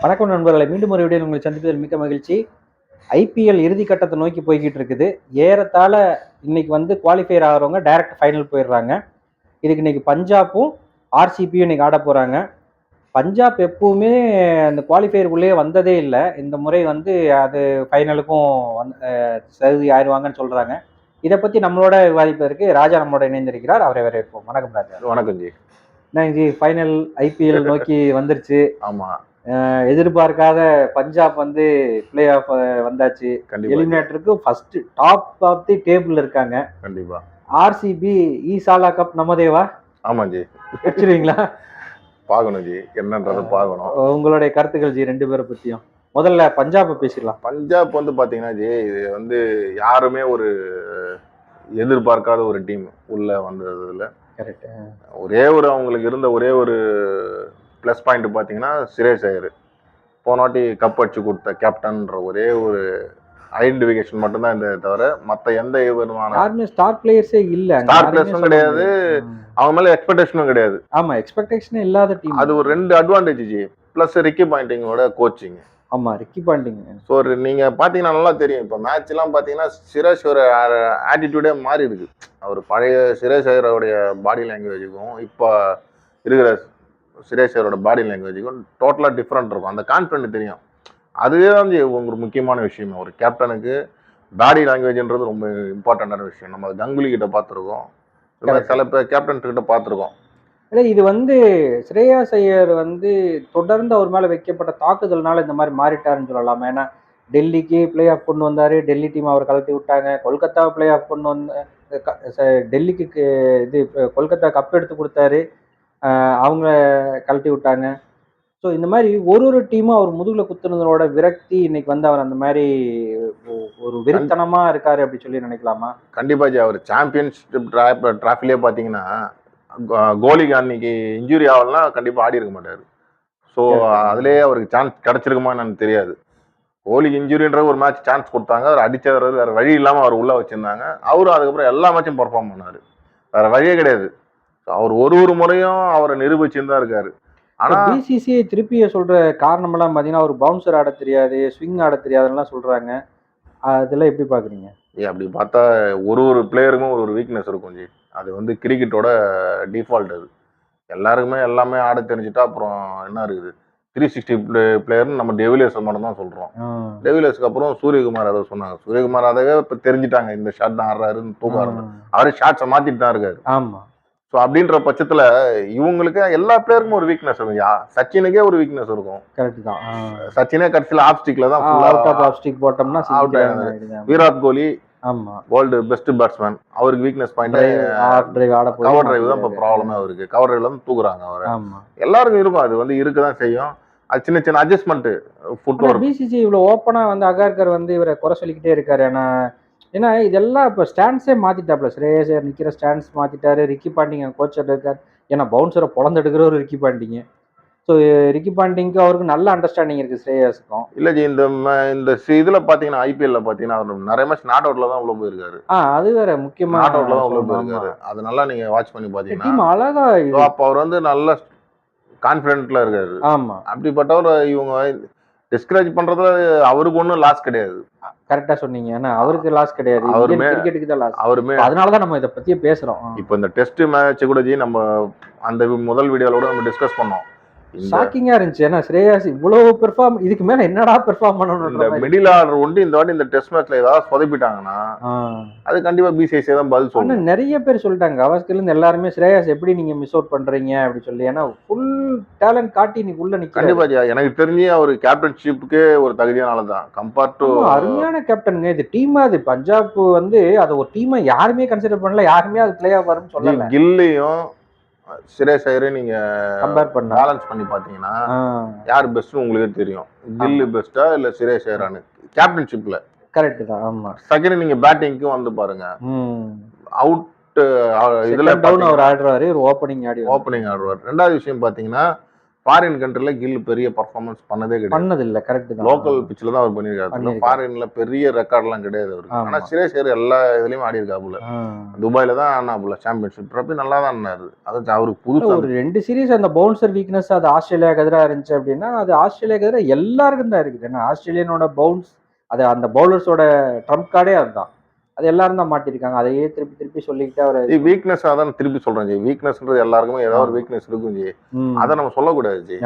வணக்கம் நண்பர்களை மீண்டும் ஒரு வீடியோ உங்களை சந்திப்பதில் மிக்க மகிழ்ச்சி. ஐபிஎல் இறுதி கட்டத்தை நோக்கி போய்கிட்டு இருக்குது. ஏறத்தாழ இன்னைக்கு வந்து குவாலிஃபையர் ஆகிறவங்க டைரக்ட் ஃபைனல் போயிடுறாங்க. இதுக்கு இன்னைக்கு பஞ்சாப்பும் ஆர்சிபியும் இன்னைக்கு ஆட போகிறாங்க பஞ்சாப் எப்பவுமே அந்த குவாலிஃபையருக்குள்ளேயே வந்ததே இல்லை. இந்த முறை வந்து அது ஃபைனலுக்கும் அஹ், தகுதி ஆயிடுவாங்கன்னு சொல்கிறாங்க இதை பற்றி நம்மளோட விவாதிப்பதற்கு ராஜா நம்மளோட இணைந்திருக்கிறார். அவரை வரவேற்போம். வணக்கம் ராஜா. வணக்கம் ஜி. என்ன ஜி ஃபைனல் ஐபிஎல் நோக்கி வந்துருச்சு. ஆமா. அஹ் எதிர்பார்க்காத பஞ்சாப் வந்து பிளே ஆஃப் வந்தாச்சு. எலிமினேட்டருக்கு first top of the table இருக்காங்க. கண்டிப்பா. ஆர்சிபி ஈசாலா கப் நமதேவா? ஆமா ஜி வச்சிருவீங்களா? பார்க்கணும் ஜி. என்னன்றதை பார்க்கணும். உங்களுடைய கருத்துக்கள் ஜி ரெண்டு பேரை பத்தியும். முதல்ல பஞ்சாபை பேசிடலாம். பஞ்சாப் வந்து பாத்தீங்கன்னா ஜி இது வந்து யாருமே ஒரு எதிர்பார்க்காத ஒரு டீம் உள்ள வந்ததுல. கரெக்ட் ஒரே ஒரு அவங்களுக்கு இருந்த ஒரே ஒரு ப்ளஸ் பாயிண்ட் பார்த்தீங்கன்னா சுரேஷ் ஐயர். போன வாட்டி கப் அடிச்சு கொடுத்த கேப்டன்ற ஒரே ஒரு ஐடென்டிஃபிகேஷன் மட்டும்தான் இந்த தவிர மற்ற எந்த விதமான யாருமே ஸ்டார் பிளேயர்ஸே இல்ல. players-ம் சொல்ல கிடையாது. அவங்க மேல எக்ஸ்பெக்டேஷனும் கிடையாது. ஆமா எக்ஸ்பெக்டேஷனே இல்லாத டீம் அது ஒரு ரெண்டு அட்வான்டேஜ் ஜி. ப்ளஸ் ரிக்கி பாயிண்டிங்கோட கோச்சிங் ஆமா ரிக்கி பாண்டிங் ஸோ நீங்க பாத்தீங்கன்னா நல்லா தெரியும். இப்போ மேட்ச் எல்லாம் பாத்தீங்கன்னா சுரேஷ் ஒரு ஆட்டிடியூடே மாறி இருக்கு அவர் பழைய சுரேஷ் ஐயரோடைய பாடி லாங்குவேஜுக்கும் இப்போ இருக்கிற சுரேஷ் ஐயரோட பாடி லாங்குவேஜுக்கும் டோட்டலாக டிஃப்ரெண்ட் இருக்கும். அந்த கான்ஃபிடென்ட் தெரியும். அதுவே தான் ஜி ஒரு முக்கியமான விஷயம். ஒரு கேப்டனுக்கு பாடி லாங்குவேஜ்ன்றது ரொம்ப இம்பார்ட்டண்டான விஷயம். நம்ம கங்குலி கிட்ட பார்த்துருக்கோம். சில பேர் கேப்டன் கிட்ட பார்த்துருக்கோம். இல்ல இது வந்து ஸ்ரேயாஸ் ஐயர் வந்து தொடர்ந்து அவர் மேல வைக்கப்பட்ட தாக்குதல்னால இந்த மாதிரி மாறிட்டாருன்னு சொல்லலாம். ஏன்னா டெல்லிக்கு பிளே ஆஃப் கொண்டு வந்தாரு. டெல்லி டீம் அவர் கலட்டி விட்டாங்க. கொல்கத்தாவை பிளே ஆஃப் கொண்டு வந்த டெல்லிக்கு இது கொல்கத்தா கப் எடுத்து கொடுத்தாரு. அவங்க கழட்டி விட்டாங்க. ஸோ இந்த மாதிரி ஒரு ஒரு டீமும் அவர் முதுகுல குத்துனதோட விரக்தி இன்னைக்கு வந்து அவர் அந்த மாதிரி ஒரு வெறித்தனமா இருக்காரு அப்படி சொல்லி நினைக்கலாமா? கண்டிப்பா ஜி அவர் சாம்பியன்ஷிப் டிராஃபிலே பார்த்தீங்கன்னா கோலிக்கு அன்னைக்கு இன்ஜுரி ஆகலாம் கண்டிப்பா ஆடி இருக்க மாட்டாரு. ஸோ அதுலயே அவருக்கு சான்ஸ் கிடைச்சிருக்குமா என்னன்னு தெரியாது. கோலிக்கு இன்ஜுரின்ற ஒரு மேட்ச் சான்ஸ் கொடுத்தாங்க. அவர் அடிச்சவர் வேற வழி இல்லாம அவர் உள்ள வச்சிருந்தாங்க. அவரும் அதுக்கப்புறம் எல்லா மேட்சும் பெர்ஃபார்ம் பண்ணாரு. வேற வழியே கிடையாது. அவர் ஒரு ஒரு முறையும் அவரை நிரூபிச்சுன்னு தான் இருக்காரு. ஆனா பிசிசிஐ திருப்பி சொல்ற காரணமெல்லாம் பார்த்தீங்கன்னா ஒரு பவுன்சர் ஆட தெரியாது ஸ்விங் ஆட தெரியாதுலாம் சொல்றாங்க. அதெல்லாம் எப்படி பாக்குறீங்க? அப்படி பார்த்தா ஒரு ஒரு பிளேயருக்கும் ஒரு ஒரு வீக்னஸ் இருக்கும் ஜி. அது வந்து கிரிக்கெட்டோட டிஃபால்ட் அது. எல்லாருக்குமே எல்லாமே ஆட தெரிஞ்சுட்டா அப்புறம் என்ன இருக்குது? த்ரீ சிக்ஸ்டி பிளேயர்னு நம்ம டெவிலியர்ஸ் மட்டும் தான் சொல்கிறோம் டெவிலியர்ஸ்க்கு அப்புறம் சூரியகுமார் அதை சொன்னாங்க. சூரியகுமார் அதவே இப்போ தெரிஞ்சுட்டாங்க இந்த ஷாட் தான் ஆடுறாருன்னு தூக்காருன்னு அவரு ஷாட்ஸை மாற்றிட்டு தான் இருக்காரு. ஆமா. ஸோ அப்படின்ற பட்சத்தில் இவங்களுக்கு எல்லா பிளேயருக்கும் ஒரு வீக்னஸ் இருக்கும் சச்சினுக்கே ஒரு வீக்னஸ் இருக்கும். கரெக்ட் தான். சச்சினே கடைசியில் ஆப்ஸ்டிக்கில் தான் அவுட் ஆஃப் ஆஃப் ஸ்டிக் போட்டோம்னா Out விராட் கோலி ஆமா. வேர்ல்டு பெஸ்ட் பேட்ஸ்மேன் அவருக்கு வீக்னஸ் பாயிண்ட் ஆஃப் டிரைவ் ஆட கவர் டிரைவ் தான் இப்போ ப்ராப்ளமே அவருக்கு. கவர் டிரைவ்ல தான் தூக்குறாங்க அவரை. எல்லாருக்கும் இருக்கும். அது வந்து இருக்க தான் செய்யும். அது சின்ன சின்ன அட்ஜஸ்ட்மெண்ட் ஃபுட் பிசிசி இவ்வளவு ஓப்பனா வந்து அகார்கர் வந்து இவரை குறை சொல்லிக்கிட்டே இருக்காரு. ஏன்னா ஏன்னா இதெல்லாம் இப்போ ஸ்டாண்ட்ஸே மாத்திட்டாப்ல. ஸ்ரேயஸ் ஐயர் நிக்கிற ஸ்டாண்ட்ஸ் மாத்திட்டாரு. ரிக்கி பாண்டிங் கோச்சர் இருக்கார். ஏன்னா பவுன்சரை பொழந்தெடுக்கிற ஒரு ரிக்கி பாண்டிங்க. ஸோ ரிக்கி பாண்டிங்க்கு அவருக்கு நல்ல அண்டர்ஸ்டாண்டிங் இருக்கு ஸ்ரேயஸுக்கும். இல்ல ஜி இந்த இந்த இதுல பாத்தீங்கன்னா ஐபிஎல்ல பாத்தீங்கன்னா அவர் நிறைய மேட்ச் நாட் அவுட்ல தான் உள்ள போயிருக்காரு. ஆ அது வேற முக்கியமா நாட் அவுட்ல தான் உள்ள. போயிருக்காரு. அது நல்லா நீங்க வாட்ச் பண்ணி டீம் அழகா அப்ப அவர் வந்து நல்ல கான்பிடென்ட்ல இருக்காரு. ஆமா. அப்படிப்பட்டவர் இவங்க டிஸ்கரேஜ் பண்றதுல அவருக்கு ஒன்றும் லாஸ் கிடையாது. கரெக்டா சொன்னீங்க. ஏன்னா அவருக்கு லாஸ் கிடையாது. அவருமே- கிரிக்கெட்டுக்கு தான் லாஸ் அவருமே அதனாலதான் நம்ம இதை பத்தியே பேசுறோம். இப்போ இந்த டெஸ்ட் மேட்ச் கூட நம்ம அந்த முதல் வீடியோல கூட நம்ம டிஸ்கஸ் பண்ணோம். ஷாக்கிங்கா இருந்துச்சு. ஏன்னா ஸ்ரேயாஸ் இவ்வளவு பெர்ஃபார்ம் இதுக்கு மேல என்னடா பெர்ஃபார்ம் இந்த பண்ணணும் மிடில் ஆர்டர் ஒண்டி இந்த வாட்டி இந்த டெஸ்ட் மேட்ச்ல ஏதாவது சொதப்பிட்டாங்கன்னா அது கண்டிப்பா பிசிஐசி தான் பதில் சொல்லணும் நிறைய பேர் சொல்லிட்டாங்க. கவாஸ்கர்ல இருந்து எல்லாருமே ஸ்ரேயாஸ் எப்படி நீங்க மிஸ் அவுட் பண்றீங்க அப்படி சொல்லி. ஏன்னா ஃபுல் டேலண்ட் காட்டி நீ உள்ள நிக்க கண்டிப்பா எனக்கு தெரிஞ்சு அவர் கேப்டன்ஷிப்புக்கே ஒரு தகுதியான தான். கம்பேர்ட் டு அருமையான கேப்டனுங்க இது டீமா அது பஞ்சாப் வந்து அதை ஒரு டீமை யாருமே கன்சிடர் பண்ணல. யாருமே அது பிளே ஆஃப் வரும்னு சொல்லல. கில்லையும் சுரேஷ் ஐயரையும் நீங்க கம்பேர் பண்ணா. பேலன்ஸ் பண்ணி பாத்தீங்கன்னா யார் பெஸ்ட்னு உங்களுக்கே தெரியும். கில்லு பெஸ்டா இல்ல சுரேஷ் ஐயரானு கேப்டன்ஷிப்ல கரெக்ட் தான் ஆமா. செகண்ட் நீங்க பேட்டிங்க்கு வந்து பாருங்க. அவுட் இதுல டவுன் அவர் ஆடுறாரு ஒரு ஓப்பனிங் ஆடி ஓப்பனிங் ஆடுவார். ரெண்டாவது விஷயம் பாத்தீங்கன்னா ஃபாரின் கண்ட்ரில கில் பெரிய பர்ஃபார்மன்ஸ் பண்ணதே கிடையாது. பண்ணது இல்ல கரெக்ட் தான் லோக்கல் பிச்சில் தான் அவர் பண்ணியிருக்காரு. ஃபாரின்ல பெரிய ரெக்கார்ட்லாம் கிடையாது அவருக்கு. ஆமா. ஆனா சிரேஷ் ஐயர் எல்லா இதுலயும் ஆடி இருக்காப்புல ஆ. துபாயில தான் ஆனாப்புல சாம்பியன்ஷிப் ட்ராஃபி நல்லா தான் ஆனாரு அது அவருக்கு புதுசா ஒரு ரெண்டு சீரிஸ் அந்த பவுன்சர் வீக்னஸ் அது ஆஸ்திரேலியாவுக்கு எதிராக இருந்துச்சு அப்படின்னா அது ஆஸ்திரேலியாவுக்கு எதிராக எல்லாருக்கும் தான் இருக்குது. ஏன்னா ஆஸ்திரேலியனோட பவுன்ஸ் அது அந்த பவுலர்ஸோட ட்ரம்ப் கார்டே அதுதான். அது எல்லாரும் தான் மாட்டிருக்காங்க. அதையே திருப்பி திருப்பி சொல்லிக்கிட்டே அவர் வீக்னஸ் அதான் திருப்பி சொல்றேன் ஜி. வீக்னஸ்ன்றது எல்லாருக்குமே ஏதாவது ஒரு. வீக்னஸ் இருக்கும் ஜி. அதை நம்ம சொல்லக்கூடாது ஜி.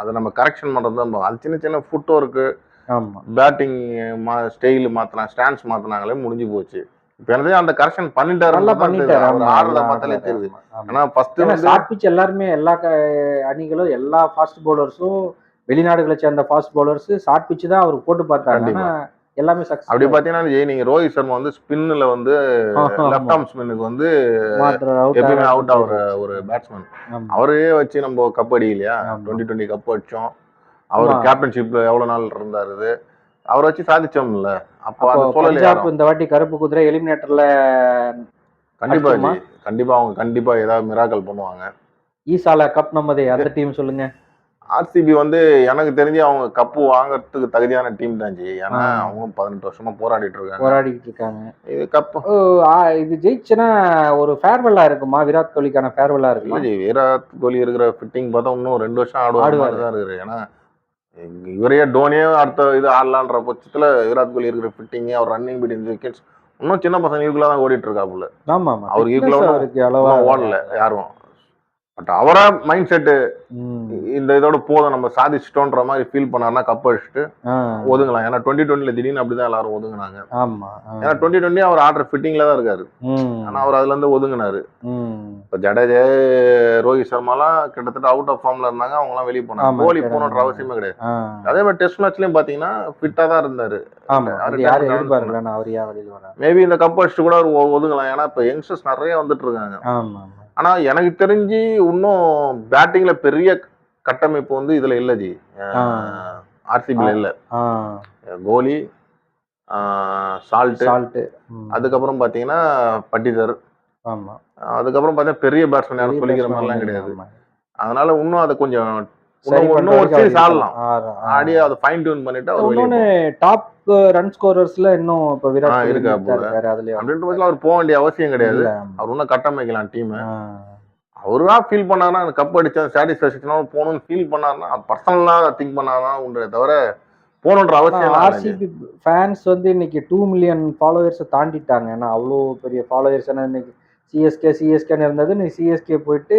அதை நம்ம கரெக்ஷன் பண்றது தான் அது சின்ன சின்ன ஃபுட் ஒர்க்கு ஆமா. பேட்டிங் மா ஸ்டைல் மாத்தினா ஸ்டான்ஸ் மாத்தினாங்களே முடிஞ்சு போச்சு. இப்போ எனதே அந்த கரெக்ஷன் பண்ணிட்டாரு நல்லா பண்ணிட்டாரு. அவர் ஆடுறத பார்த்தாலே தெரியுது. ஆனா ஃபர்ஸ்ட் ஷார்ட் பிச் எல்லாருமே எல்லா அணிகளும் எல்லா ஃபாஸ்ட் பவுலர்ஸும் வெளிநாடுகளை சேர்ந்த ஃபாஸ்ட் பவுலர்ஸ் ஷார்ட் பிச் தான் அவர் போட்டு. ஆனா எல்லாமே சக்சஸ் அப்படி பாத்தீங்கன்னா நீங்க ரோஹித் சர்மா வந்து ஸ்பின்ல வந்து லெஃப்ட் ஆர்ம் ஸ்பின்னுக்கு வந்து எப்பயுமே அவுட் ஆகுற ஒரு பேட்ஸ்மேன் அவரையே வச்சு நம்ம கப் அடிக்கலையா. டுவெண்ட்டி டுவெண்ட்டி கப் அடிச்சோம். அவர். கேப்டன்ஷிப்ல எவ்வளவு நாள் இருந்தாரு அவரை வச்சு சாதிச்சோம்ல. அப்போ பஞ்சாப் இந்த வாட்டி கருப்பு குதிரை எலிமினேட்டர்ல கண்டிப்பா கண்டிப்பா அவங்க கண்டிப்பா ஏதாவது மிராக்கல் பண்ணுவாங்க. ஈசால கப் நம்மதே அந்த டீம் சொல்லுங்க. ஆர்சிபி வந்து எனக்கு தெரிஞ்சு அவங்க கப்பு வாங்குறதுக்கு தகுதியான டீம் தான் ஜி. ஏன்னா. அவங்களும் பதினெட்டு வருஷமா போராடிட்டு இருக்காங்க. போராடிட்டு இருக்காங்க. இது கப்பு இது ஜெயிச்சுன்னா ஒரு ஃபேர்வெல்லா இருக்குமா? விராட் கோலிக்கான ஃபேர்வெல்லா இருக்குமா? ஜி விராட் கோலி இருக்கிற ஃபிட்டிங் பார்த்தா இன்னும் ரெண்டு வருஷம் ஆடுவார். தான் இருக்குது. ஏன்னா இவரையே டோனியே அடுத்த இது ஆடலான்ற பட்சத்துல விராட் கோலி இருக்கிற ஃபிட்டிங் அவர் ரன்னிங் பிட்வீன் விக்கெட்ஸ் இன்னும் சின்ன பசங்க ஈக்குவலா தான் ஓடிட்டு இருக்காப்புல. ஆமா அளவா இன்னும் ஓடல யாரும். பட் அவரா மைண்ட் செட்டு. இந்த இதோட போதும் நம்ம சாதிச்சிட்டோன்ற மாதிரி ஃபீல் பண்ணாருன்னா கப் அடிச்சுட்டு ஒதுங்கலாம். ஏன்னா டுவெண்ட்டி டுவெண்ட்டில திடீர்னு அப்படிதான் எல்லாரும் ஒதுங்குனாங்க. ஆமா. ஏன்னா டுவெண்ட்டி டுவெண்ட்டி அவர் ஆடுற ஃபிட்டிங்ல தான் இருக்காரு. ஆனா அவர் அதுல இருந்து ஒதுங்கினாரு. இப்போ ஜடேஜா ரோஹித் சர்மாலாம் கிட்டத்தட்ட அவுட் ஆஃப் ஃபார்ம்ல இருந்தாங்க அவங்கலாம் வெளியே போனாங்க. கோலி. போகணுன்ற அவசியமே கிடையாது. அதே மாதிரி டெஸ்ட் மேட்ச்லயும் பாத்தீங்கன்னா ஃபிட்டா தான் இருந்தாரு. மேபி இந்த கப் அடிச்சுட்டு கூட அவர் ஒதுங்கலாம். ஏன்னா இப்போ யங்ஸ்டர்ஸ் நிறைய வந்துட்டு இருக்காங்க. ஆமா ஆமா ஆனா எனக்கு தெரிஞ்சு இன்னும் பேட்டிங்ல பெரிய கட்டமைப்பு வந்து இதுல இல்ல ஜி. ஆ. ஆர்சிபில இல்ல. கோலி சால்ட் சால்ட் அதுக்கப்புறம் பாத்தீங்கன்னா பட்டிதர் ஆமா. அதுக்கப்புறம் பார்த்தா பெரிய பேட்ஸ்மேன் யாரும் சொல்லிக்கிற மாதிரிலாம் கிடையாது. அதனால இன்னும் அதை கொஞ்சம் இன்னும் ஒரு சீரிஸ் ஆடலாம். ஆடி அதை ஃபைன் டியூன் பண்ணிட்டு இன்னொன்னு டாப் ரன் ஸ்கோரர்ஸ்ல இன்னும் இப்ப விராட் இருக்கா அப்படின்ற பட்சத்தில் அவர் போக வேண்டிய அவசியம் கிடையாது. அவர் இன்னும் கட்டமைக்கலாம் டீம். அவரா ஃபீல் பண்ணாருன்னா கப் அடிச்சா சாட்டிஸ்ஃபேக்ஷனால போகணும்னு ஃபீல் பண்ணாருன்னா அது பர்சனலா திங்க் பண்ணாதான் உண்டு தவிர போகணுன்ற அவசியம் ஆர்சிபி ஃபேன்ஸ் வந்து இன்னைக்கு டூ மில்லியன் ஃபாலோவர்ஸை தாண்டிட்டாங்க. ஏன்னா அவ்வளோ பெரிய ஃபாலோவர்ஸ் ஏன்னா இன்னைக்கு சிஎஸ்கே சிஎஸ்கேன்னு இருந்தது. நீ சிஎஸ்கே போயிட்டு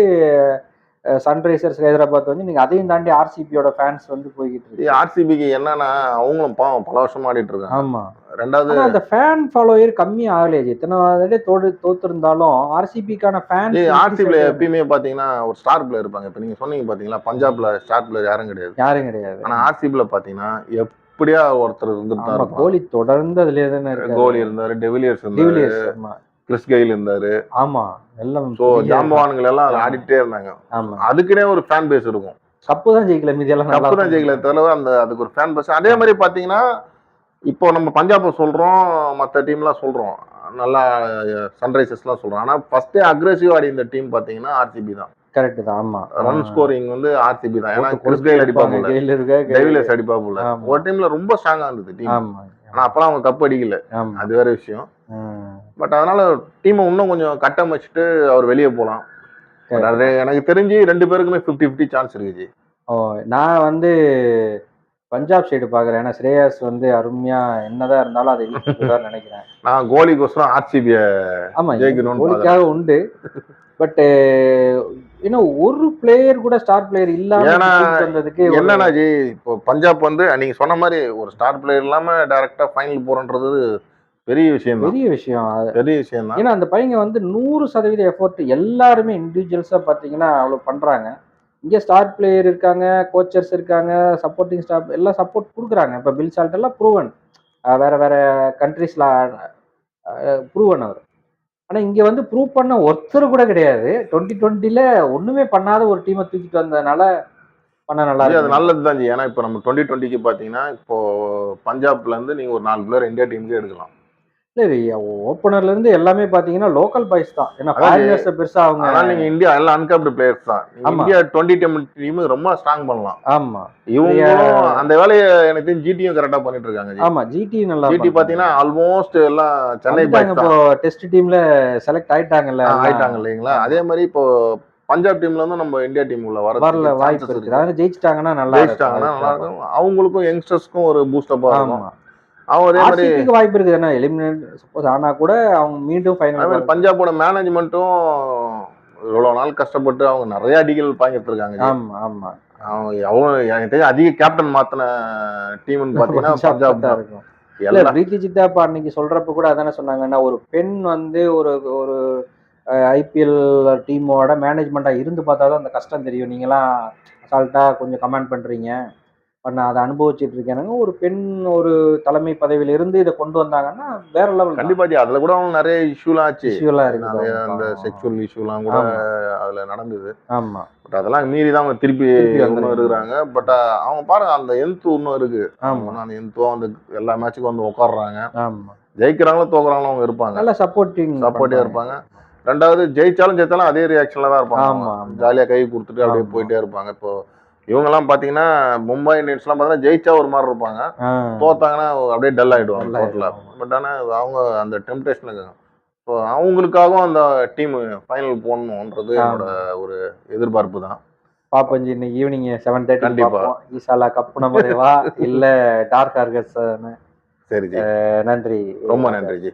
சன்ரைசர்ஸ் ஹைதராபாத் வந்து நீங்க அதையும் தாண்டி ஆர்சிபியோட ஃபேன்ஸ் வந்து போய்கிட்டு இருக்கு. ஆர்சிபிக்கு என்னன்னா அவங்களும் பாவம் பல வருஷமா ஆடிட்டு இருக்காங்க. ஆமா. ரெண்டாவது அந்த ஃபேன் ஃபாலோயர் கம்மி ஆகலையே. இத்தனை தோடு தோத்துருந்தாலும் ஆர்சிபிக்கான ஃபேன் ஆர்சிபில எப்பயுமே பாத்தீங்கன்னா ஒரு ஸ்டார் பிளேயர் இருப்பாங்க. இப்ப நீங்க சொன்னீங்க பாத்தீங்களா பஞ்சாப்ல ஸ்டார் பிளேயர் யாரும் கிடையாது. யாரும் கிடையாது. ஆனா ஆர்சிபில பாத்தீங்கன்னா எப்படியா ஒருத்தர் இருந்துட்டு. கோலி தொடர்ந்து அதுலயே தானே கோலி இருந்தாரு டெவிலியர்ஸ் இருந்தாரு. கிறிஸ் கெயில் இருந்தாரு. ஆமா எல்லாம் சோ பெரிய- ஜாம்பவான்கள் எல்லாம். ஆடிட்டே இருந்தாங்க. ஆமா. அதுக்குனே ஒரு ஃபேன் பேஸ் இருக்கும். கப்பு தான் ஜெயிக்கல மீதி எல்லாம் கப்பு தான் ஜெயிக்கல தவிர அந்த அதுக்கு ஒரு ஃபேன் பேஸ் அதே மாதிரி பாத்தீங்கன்னா இப்போ நம்ம பஞ்சாபை சொல்றோம் மற்ற டீம்லாம் சொல்றோம். நல்லா சன்ரைசர்ஸ்லாம் சொல்றோம். ஆனா ஃபர்ஸ்டே அக்ரெசிவ் ஆடி இந்த டீம் பாத்தீங்கன்னா ஆர்சிபி தான். கரெக்ட் தான் ஆமா. ரன் ஸ்கோரிங் வந்து ஆர்சிபி தான். ஏன்னா கிறிஸ் கெயில் அடிப்பாங்க. அடிப்பாப்புல ஆமா. ஒரு டீம்ல ரொம்ப ஸ்ட்ராங்கா இருந்தது டீம் ஆனா அப்பலாம் அவங்க கப் அடிக்கல. அது வேற விஷயம். பட் அதனால டீமை இன்னும் கொஞ்சம் கட்டமைச்சிட்டு அவர் வெளியே போகலாம். அது எனக்கு தெரிஞ்சு ரெண்டு பேருக்குமே 50 50 சான்ஸ் இருக்குது ஓ நான் வந்து பஞ்சாப் சைடு பாக்குறேன் ஏன்னா ஸ்ரேயாஸ் வந்து அருமையா என்னதான் இருந்தாலும் அதை இழுத்துதான் நினைக்கிறேன். நான் கோலிக்கோசரம் ஆர்சிபிய ஆமா ஜெயிக்கணும்னு கோலிக்காக உண்டு. பட் இன்னும் ஒரு பிளேயர் கூட ஸ்டார் பிளேயர் இல்லாம வந்ததுக்கு என்னன்னா ஜி இப்போ பஞ்சாப் வந்து நீங்க சொன்ன மாதிரி ஒரு ஸ்டார் பிளேயர் இல்லாம டைரக்டா ஃபைனல் போறன்றது பெரிய விஷயம் பெரிய விஷயம். பெரிய விஷயம் தான். ஏன்னா அந்த பையங்க வந்து நூறு சதவீத எஃபோர்ட் எல்லாருமே இண்டிவிஜுவல்ஸா பாத்தீங்கன்னா அவ்வளவு பண்றாங்க. இங்க ஸ்டார் பிளேயர் இருக்காங்க கோச்சர்ஸ் இருக்காங்க சப்போர்ட்டிங் ஸ்டாஃப் எல்லாம் சப்போர்ட் கொடுக்குறாங்க. இப்ப பில் சால்ட் எல்லாம் ப்ரூவன் வேற வேற கண்ட்ரீஸ்ல ப்ரூவன் அவர். ஆனா இங்க வந்து ப்ரூவ் பண்ண ஒருத்தர் கூட கிடையாது. டுவெண்ட்டி டுவெண்ட்டில ஒண்ணுமே பண்ணாத ஒரு டீமை தூக்கிட்டு வந்ததுனால பண்ண நல்லா அது நல்லது தான் ஏன்னா இப்போ நம்ம டுவெண்ட்டி டுவெண்ட்டிக்கு பாத்தீங்கன்னா இப்போ பஞ்சாப்ல இருந்து நீங்க ஒரு நாலு பிளேயர் இந்தியா டீமுக்கு எடுக்கலாம். இல்ல ஓப்பனர்ல இருந்து எல்லாமே பாத்தீங்கன்னா லோக்கல் பாய்ஸ் தான். ஏன்னா ஃபாரினர்ஸ் பெருசா அவங்க ஆனா நீங்க இந்தியா எல்லாம் அன்கப்டு பிளேயர்ஸ் தான். இந்தியா டுவெண்ட்டி டீம் டீம் ரொம்ப ஸ்ட்ராங் பண்ணலாம். ஆமா. இவங்களும் அந்த வேலையை எனக்கு தெரிஞ்சு ஜிடியும் கரெக்டா பண்ணிட்டு இருக்காங்க ஆமா ஜிடி நல்லா ஜிடி பாத்தீங்கன்னா ஆல்மோஸ்ட் எல்லாம் சென்னை பாய்ஸ் இப்போ டெஸ்ட் டீம்ல செலக்ட் ஆயிட்டாங்கல்ல ஆயிட்டாங்க இல்லைங்களா? அதே மாதிரி இப்போ பஞ்சாப் டீம்ல இருந்து நம்ம இந்தியா டீம் உள்ள வர வரல வாய்ப்பு இருக்கு. அதனால ஜெயிச்சிட்டாங்கன்னா நல்லா ஜெயிச்சிட்டாங்கன்னா நல்லா இருக்கும். அவங்களுக்கும் யங்ஸ்டர்ஸ்க்கும் ஒரு பூஸ்டப்பா இருக்கும். அவங்க அதே மாதிரி ஆர்சிபிக்கு வாய்ப்பு இருக்குது ஏன்னா எலிமினேட் சப்போஸ் ஆனா கூட அவங்க மீண்டும் ஃபைனல் பஞ்சாபோட மேனேஜ்மெண்ட்டும் இவ்வளவு நாள் கஷ்டப்பட்டு அவங்க நிறைய அடிகள் பாங்கிட்டு இருக்காங்க ஆமா ஆமா. அவங்க அவங்க எனக்கு தெரிஞ்சு அதிக கேப்டன் மாத்தின டீம்னு பாத்தீங்கன்னா பஞ்சாப் தான். இருக்கும். இல்ல பிரீத்தி சித்தாப்பா அன்னைக்கு சொல்றப்ப கூட அதானே சொன்னாங்கன்னா ஒரு பெண் வந்து ஒரு ஒரு ஐபிஎல் டீமோட மேனேஜ்மெண்டா இருந்து பார்த்தா தான் அந்த கஷ்டம் தெரியும். நீங்களாம் அசால்ட்டா கொஞ்சம் கமெண்ட் பண்றீங்க. பட் நான் அதை அனுபவிச்சுட்டு இருக்கேனுங்க ஒரு பெண் ஒரு தலைமை பதவியில இருந்து இதை கொண்டு வந்தாங்கன்னா வேற லெவல் கண்டிப்பா ஜி. அதுல கூட அவங்க நிறைய இஷ்யூலாம் ஆச்சு. இஷ்யூலாம் இருக்கு அந்த. செக்ஷுவல் இஷ்யூலாம் கூட. அதுல நடந்தது. ஆமா. பட் அதெல்லாம் மீறி தான் அவங்க திருப்பி இன்னும். இருக்கிறாங்க. பட் அவங்க பாருங்க அந்த எந்த்து இன்னும் இருக்கு. ஆமா. அந்த எந்தும் வந்து எல்லா மேட்சுக்கும் வந்து உட்காடுறாங்க ஆமா. ஜெயிக்கிறாங்களோ தோக்குறாங்களோ அவங்க இருப்பாங்க. நல்ல சப்போர்ட்டிங் Supportive இருப்பாங்க. ரெண்டாவது ஜெயிச்சாலும் ஜெயிச்சாலும் அதே ரியாக்ஷன்ல தான் இருப்பாங்க. ஜாலியா கை கொடுத்துட்டு அப்படியே. போயிட்டே இருப்பாங்க. இப்போ இவங்கெல்லாம் பாத்தீங்கன்னா மும்பை இந்தியன்ஸ்லாம் பார்த்தீங்கன்னா ஜெயிச்சா ஒரு மாதிரி இருப்பாங்க. தோத்தாங்கன்னா அப்படியே டல் ஆயிடுவாங்க Dull டோட்டலா ஆயிடுவாங்க. பட் ஆனா அவங்க அந்த டெம்டேஷனுக்கு ஸோ அவங்களுக்காகவும் அந்த டீம் ஃபைனல் போடணுன்றது. என்னோட ஒரு எதிர்பார்ப்பு தான். பாப்பஞ்சி இன்னைக்கு ஈவினிங் செவன் தேர்ட்டி கண்டிப்பா. பார்ப்போம் ஈசாலா கப்பு நமதேவா இல்ல டார்க் ஆர்கஸ் சரி நன்றி. ரொம்ப நன்றி ஜி.